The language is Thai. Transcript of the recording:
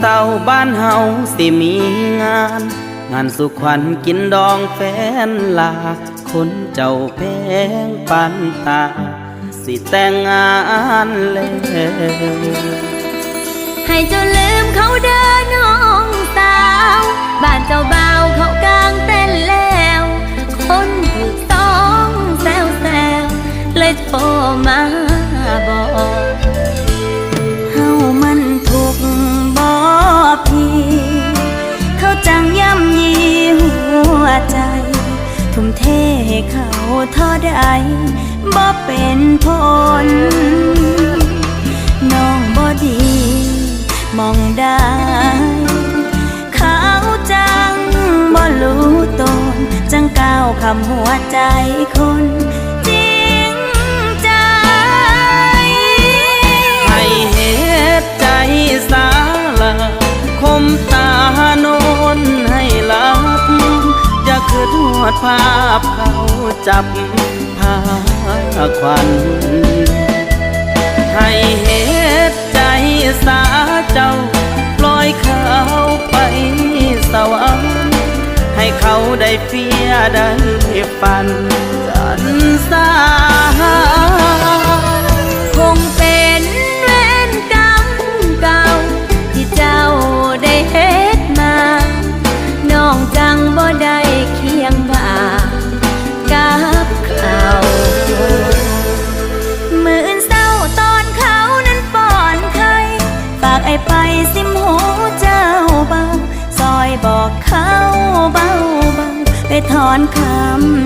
เศร้าบ้านเฮาสิมีงาน งานสุขวัญกินดองแฟนลา คนเจ้าแพงปันตา สิแต่งงานเลยให้เจ้าลืมเขาเดินน้องสาว บ้านเจ้าบ่าวเขากางเต้นแล้ว คนถูกต้องแซวแซวเลยโทรมา เทให้เขาเท่าใดบ่เป็นผล น้องบ่ดีมองได้เขาจังบ่รู้ตนจังก้าวคำหัวใจคน ดภาพเขาจับพาควันให้เหตุใจสาเจ้าปล่อยเขาไปสวรรค์ให้เขาได้เฟียได้ฝันกันสา อ้ไปสิมหูเจ้าเบาซอยบอกเขาเบาเบาไปถอนคำ